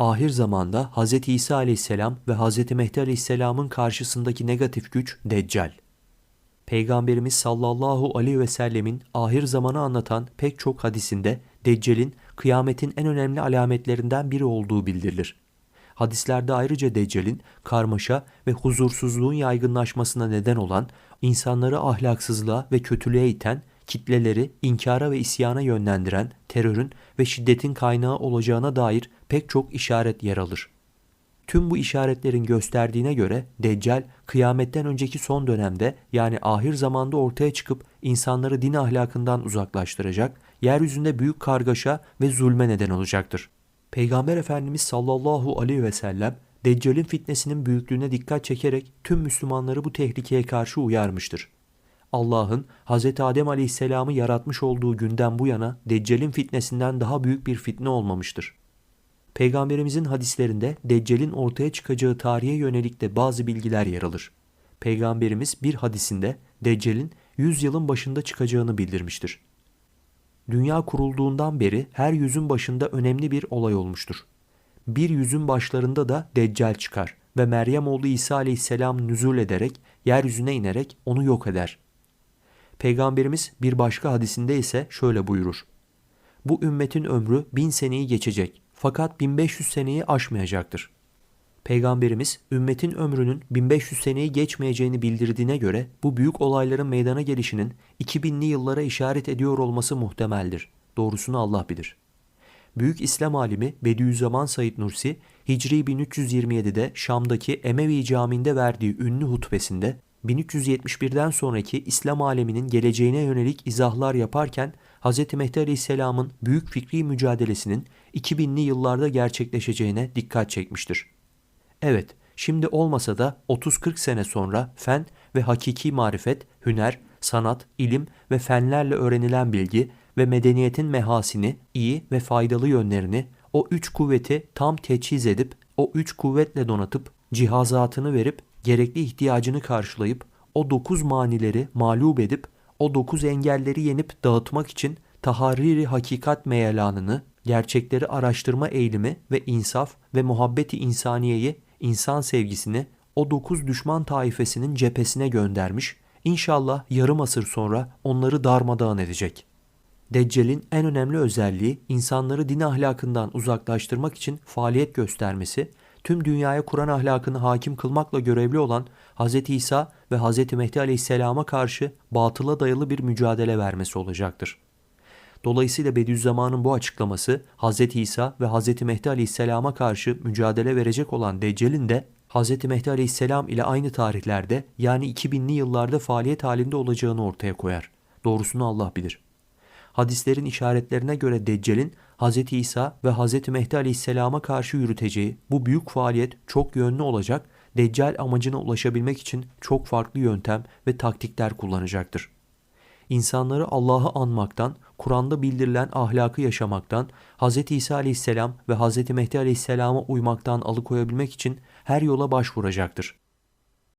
ahir zamanda Hz. İsa aleyhisselam ve Hz. Mehdi aleyhisselamın karşısındaki negatif güç Deccal. Peygamberimiz sallallahu aleyhi ve sellemin ahir zamanı anlatan pek çok hadisinde Deccal'in kıyametin en önemli alametlerinden biri olduğu bildirilir. Hadislerde ayrıca Deccal'in karmaşa ve huzursuzluğun yaygınlaşmasına neden olan, insanları ahlaksızlığa ve kötülüğe iten, kitleleri inkara ve isyana yönlendiren terörün ve şiddetin kaynağı olacağına dair pek çok işaret yer alır. Tüm bu işaretlerin gösterdiğine göre Deccal kıyametten önceki son dönemde yani ahir zamanda ortaya çıkıp insanları din ahlakından uzaklaştıracak, yeryüzünde büyük kargaşa ve zulme neden olacaktır. Peygamber Efendimiz sallallahu aleyhi ve sellem Deccal'in fitnesinin büyüklüğüne dikkat çekerek tüm Müslümanları bu tehlikeye karşı uyarmıştır. Allah'ın Hz. Adem aleyhisselamı yaratmış olduğu günden bu yana Deccal'in fitnesinden daha büyük bir fitne olmamıştır. Peygamberimizin hadislerinde Deccal'in ortaya çıkacağı tarihe yönelik de bazı bilgiler yer alır. Peygamberimiz bir hadisinde Deccal'in 100 yılın başında çıkacağını bildirmiştir. Dünya kurulduğundan beri her yüzün başında önemli bir olay olmuştur. Bir yüzün başlarında da Deccal çıkar ve Meryem oğlu İsa aleyhisselam nüzul ederek yeryüzüne inerek onu yok eder. Peygamberimiz bir başka hadisinde ise şöyle buyurur. Bu ümmetin ömrü bin seneyi geçecek fakat 1500 seneyi aşmayacaktır. Peygamberimiz ümmetin ömrünün 1500 seneyi geçmeyeceğini bildirdiğine göre bu büyük olayların meydana gelişinin 2000'li yıllara işaret ediyor olması muhtemeldir. Doğrusunu Allah bilir. Büyük İslam alimi Bediüzzaman Said Nursi, Hicri 1327'de Şam'daki Emevi Camii'nde verdiği ünlü hutbesinde 1371'den sonraki İslam aleminin geleceğine yönelik izahlar yaparken Hz. Mehdi Aleyhisselam'ın büyük fikri mücadelesinin 2000'li yıllarda gerçekleşeceğine dikkat çekmiştir. Evet, şimdi olmasa da 30-40 sene sonra fen ve hakiki marifet, hüner, sanat, ilim ve fenlerle öğrenilen bilgi ve medeniyetin mehasini, iyi ve faydalı yönlerini, o üç kuvveti tam teçhiz edip, o üç kuvvetle donatıp, cihazatını verip, gerekli ihtiyacını karşılayıp, o dokuz manileri mağlup edip, o dokuz engelleri yenip dağıtmak için taharriri hakikat meyelanını, gerçekleri araştırma eğilimi ve insaf ve muhabbeti insaniyeyi, insan sevgisini o dokuz düşman taifesinin cephesine göndermiş, İnşallah yarım asır sonra onları darmadağın edecek. Deccal'in en önemli özelliği insanları din ahlakından uzaklaştırmak için faaliyet göstermesi, tüm dünyaya Kur'an ahlakını hakim kılmakla görevli olan Hz. İsa ve Hz. Mehdi aleyhisselama karşı batıla dayalı bir mücadele vermesi olacaktır. Dolayısıyla Bediüzzaman'ın bu açıklaması Hz. İsa ve Hz. Mehdi aleyhisselama karşı mücadele verecek olan Deccal'in de Hz. Mehdi aleyhisselam ile aynı tarihlerde yani 2000'li yıllarda faaliyet halinde olacağını ortaya koyar. Doğrusunu Allah bilir. Hadislerin işaretlerine göre Deccal'in Hz. İsa ve Hz. Mehdi aleyhisselama karşı yürüteceği bu büyük faaliyet çok yönlü olacak, Deccal amacına ulaşabilmek için çok farklı yöntem ve taktikler kullanacaktır insanları Allah'ı anmaktan, Kur'an'da bildirilen ahlakı yaşamaktan, Hz. İsa aleyhisselam ve Hz. Mehdi aleyhisselama uymaktan alıkoyabilmek için her yola başvuracaktır.